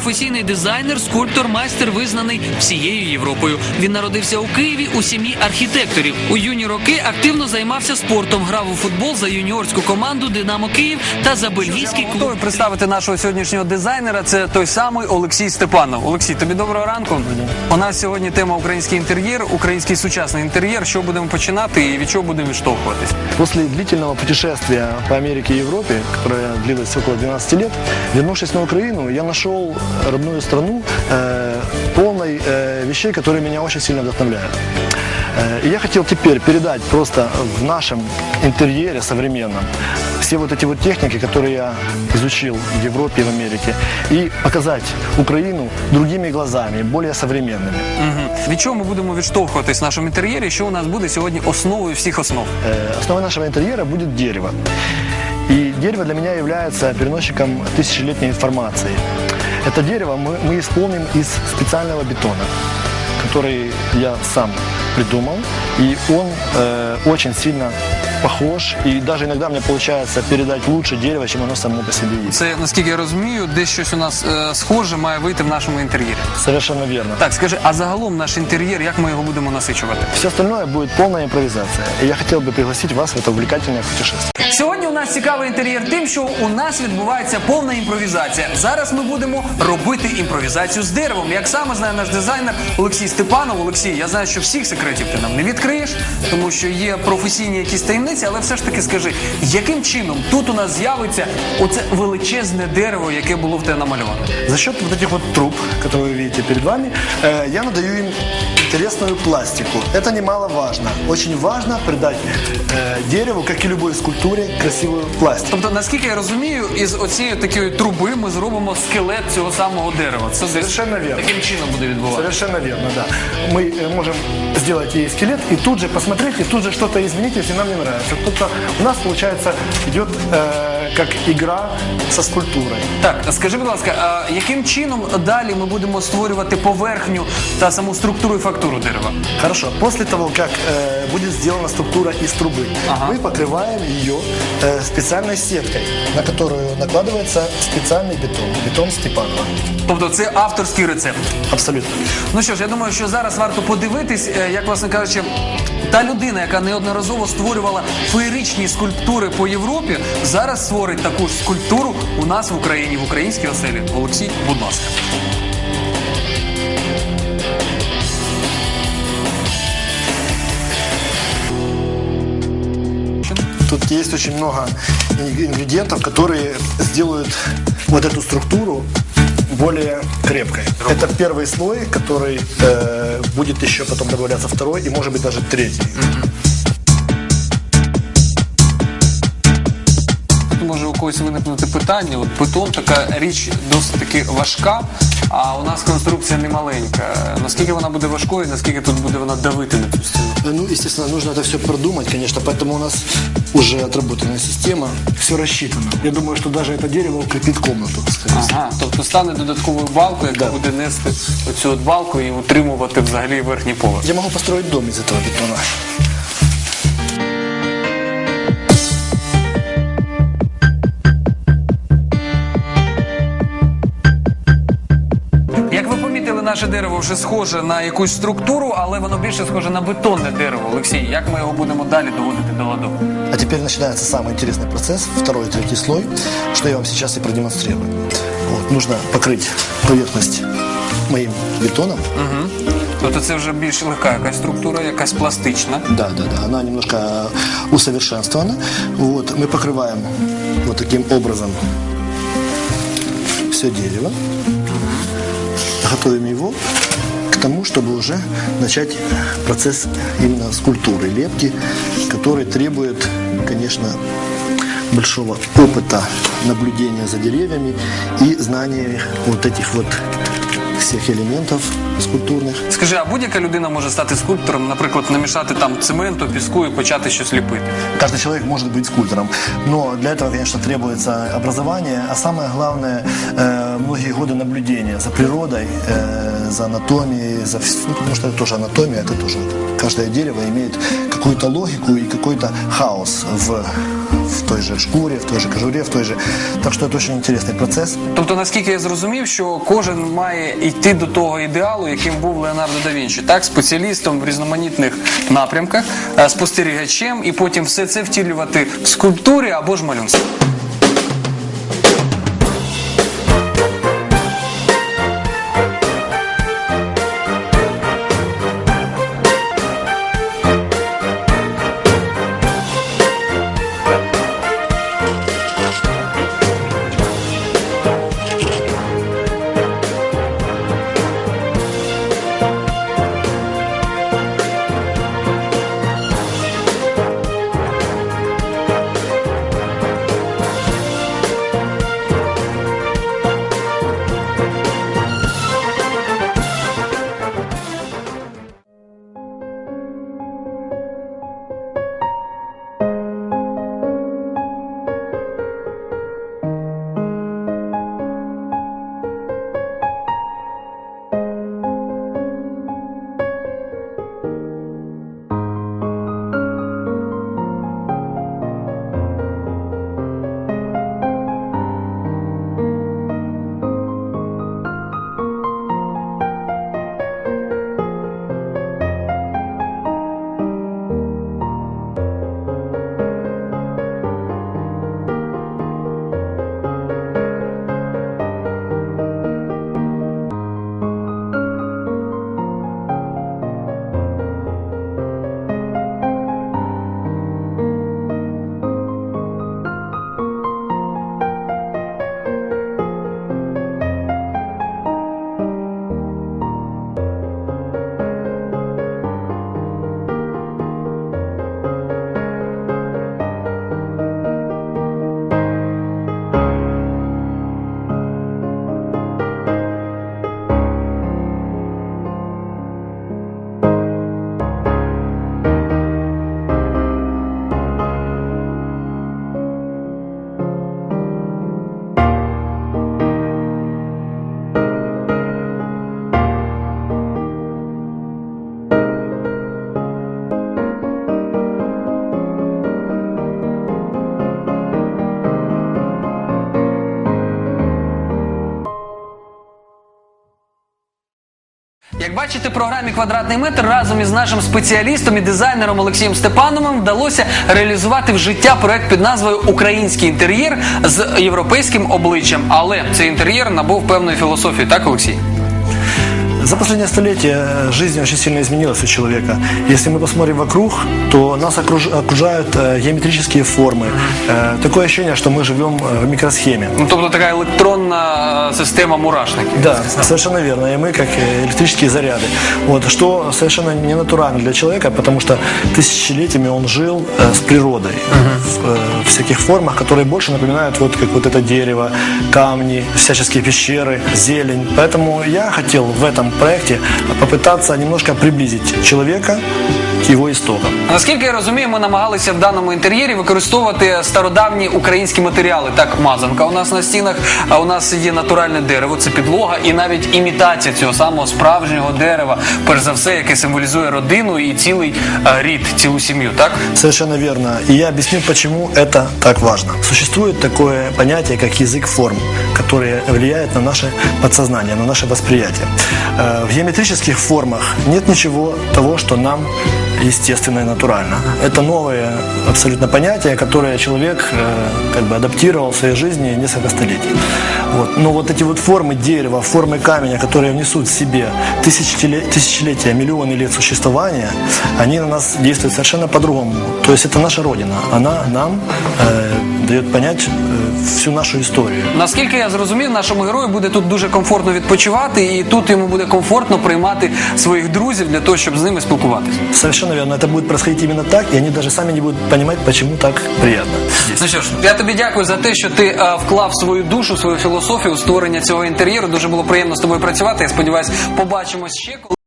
професійний дизайнер, скульптор, майстер визнаний всією Європою. Він народився у Києві у сім'ї архітекторів. У юні роки активно займався спортом. Грав у футбол за юніорську команду Динамо Київ та за бельгійський клуб. Готовий представити нашого сьогоднішнього дизайнера. Це той самий Олексій Степанов. Олексій, тобі доброго ранку. У нас сьогодні тема український інтер'єр, український сучасний інтер'єр. Що будемо починати і від чого будемо відштовхуватись? После длительного путешествия по Америке и Европе, которое длилось около 12 лет, вернувшись на Украину, я нашел родную страну э, полной э, вещей, которые меня очень сильно вдохновляют. Э, И я хотел теперь передать просто в нашем интерьере современном все вот эти вот техники, которые я изучил в Европе и в Америке, и показать Украину другими глазами, более современными. Угу. Від чого ми будемо відштовхуватись в нашому інтер'єрі? Що у нас буде сьогодні основою всіх основ? Э, Основой нашего интерьера будет дерево. И дерево для меня является переносчиком тысячелетней информации. Это дерево мы, мы исполним из специального бетона, который я сам придумал. И он э, очень сильно похож. И даже иногда мне получается передать лучше дерево, чем оно само по себе есть. Це наскільки я розумію, десь щось у нас е, схоже має вийти в нашому інтер'єрі. Совершенно верно. Так, скажи, а загалом наш інтер'єр, як ми його будемо насичувати? Все остальное будет полная импровизация. И я хотел бы пригласить вас в это увлекательное путешествие. Сьогодні у нас цікавий інтер'єр тим, що у нас відбувається повна імпровізація. Зараз ми будемо робити імпровізацію з деревом. Як саме знає наш дизайнер Олексій Степанов. Олексій, я знаю, що всіх секретів ти нам не відкриєш, тому що є професійні якісь таємниці, але все ж таки скажи, яким чином тут у нас з'явиться оце величезне дерево, яке було в тебе намальоване? За счет вот этих вот труб, которые вы видите перед вами, э, я надаю им интересную пластику. Это немаловажно. Очень важно придать э, дереву, как и любой скульптуре, красивую пластику. Тобто, наскільки я розумію, із оцієї такої труби ми зробимо скелет цього самого дерева. Це десь Совершенно верно. таким чином буде відбуватися. Совершенно верно, да. Мы э, можем сделать ей скелет и тут же посмотреть, и тут же что-то изменить, если нам не нравится. Тобто у нас, получается, идет э, как игра со скульптурой. Так, скажи, будь ласка, а яким чином далі ми будемо створювати поверхню та саму структуру і фактуру дерева? Хорошо. После того, как э, будет сделана структура из трубы, Ага. мы покрываем ее э, специальной сеткой, на которую накладывается специальный бетон, бетон Степанова. Тобто це авторський рецепт. Абсолютно. Ну що ж, я думаю, що зараз варто подивитись, е, як власне кажучи, та людина, яка неодноразово створювала феєричні скульптури по Європі, зараз створить таку ж скульптуру у нас в Україні, в українській оселі. Олексій, будь ласка. Тут есть очень много ингредиентов, которые сделают вот эту структуру более крепкой. Это первый слой, который э, будет еще потом добавляться второй и может быть даже третий. Тут може у когось виникнути питання. От бетон така річ досить таки важка, а у нас конструкція не маленька. Наскільки вона буде важкою, наскільки тут буде вона давити на цю стіну? Э, Ну, естественно, нужно это все продумать, конечно, поэтому у нас уже отработанная система, все рассчитано. Я думаю, что даже это дерево укрепит комнату. скорее всего. Ага, тобто стане додатковою балкою, яка Да. буде нести оцю от балку і утримувати взагалі верхній поверх. Я могу построить дом из этого бетона. наше дерево вже схоже на якусь структуру, але воно більше схоже на бетонне дерево. Олексій, як ми його будемо далі доводити до ладу? А теперь начинается самый интересный процесс, второй и третий слой, что я вам сейчас и продемонстрирую. Вот, нужно покрыть поверхность моим бетоном. Тобто це вже більш легка якась структура, якась пластична. Да, да, да, она немножко усовершенствована. Вот, мы покрываем вот таким образом все дерево. Готовим его к тому, чтобы уже начать процесс именно скульптуры, лепки, который требует, конечно, большого опыта наблюдения за деревьями и знания вот этих вот всех элементов скульптурных. Скажи, а будь-яка людина може стати скульптором, наприклад, намішати там цементу, піску і почати щось ліпити. Каждый человек может быть скульптором, но для этого, конечно, требуется образование, а самое главное, э, многие годы наблюдения за природой, э, за анатомией, за вс- ну, потому что это тоже анатомия, это тоже каждое дерево имеет какую-то логику и какой-то хаос в, в той же шкурі, в той же кожурі, в той же... Так що це дуже інтересний процес. Тобто, наскільки я зрозумів, що кожен має йти до того ідеалу, яким був Леонардо да Вінчі, так, спеціалістом в різноманітних напрямках, е, спостерігачем, і потім все це втілювати в скульптурі або ж малюнстві. Як бачите, програмі Квадратний метр разом із нашим спеціалістом і дизайнером Олексієм Степановим вдалося реалізувати в життя проект під назвою Український інтер'єр з європейським обличчям. Але цей інтер'єр набув певної філософії, так, Олексій? За последнее столетие э, жизнь очень сильно изменилась у человека. Если мы посмотрим вокруг, то нас окруж- окружают э, геометрические формы. Э, Такое ощущение, что мы живем в микросхеме. Ну тобто така електронна е, система мурашників. Да, совершенно верно. И мы как электрические заряды. Вот, что совершенно не натурально для человека, потому что тысячелетиями он жил с природой в э, всяких формах, которые больше напоминают вот как вот это дерево, камни, всяческие пещеры, зелень. Поэтому я хотел в этом проекте попытаться немножко приблизить человека к его истокам. Наскільки я розумію, ми намагалися в даному інтер'єрі використовувати стародавні українські матеріали. Так, мазанка у нас на стінах, а у нас є натуральне дерево, це підлога, і навіть імітація цього самого справжнього дерева, перш за все, яке символізує родину і цілий е, рід, цілу сім'ю. Так Совершенно верно. И я объясню, почему это так важно. Существует такое понятие, как язык форм, которое влияет на наше подсознание, на наше восприятие. Э, В геометрических формах нет ничего того, что нам естественно и натурально. Это новое абсолютно понятие, которое человек э, как бы адаптировал в своей жизни несколько столетий. Вот. Но вот эти вот формы дерева, формы камня, которые внесут в себе тысячеле- тысячелетия, миллионы лет существования, они на нас действуют совершенно по-другому. То есть это наша Родина. Она нам э, дает понять э, всю нашу историю. наскільки я зрозумів, нашому герою буде тут дуже комфортно відпочивати, і тут йому буде комфортно приймати своїх друзів для того, щоб з ними спілкуватися. Совершенно верно. Это будет происходить именно так, и они даже сами не будут понимать, почему так здесь. Ну що ж, я тобі дякую за те, що ти е, вклав свою душу, свою філософію у створення цього інтер'єру. Дуже було приємно з тобою працювати. Я сподіваюся, побачимось ще коли.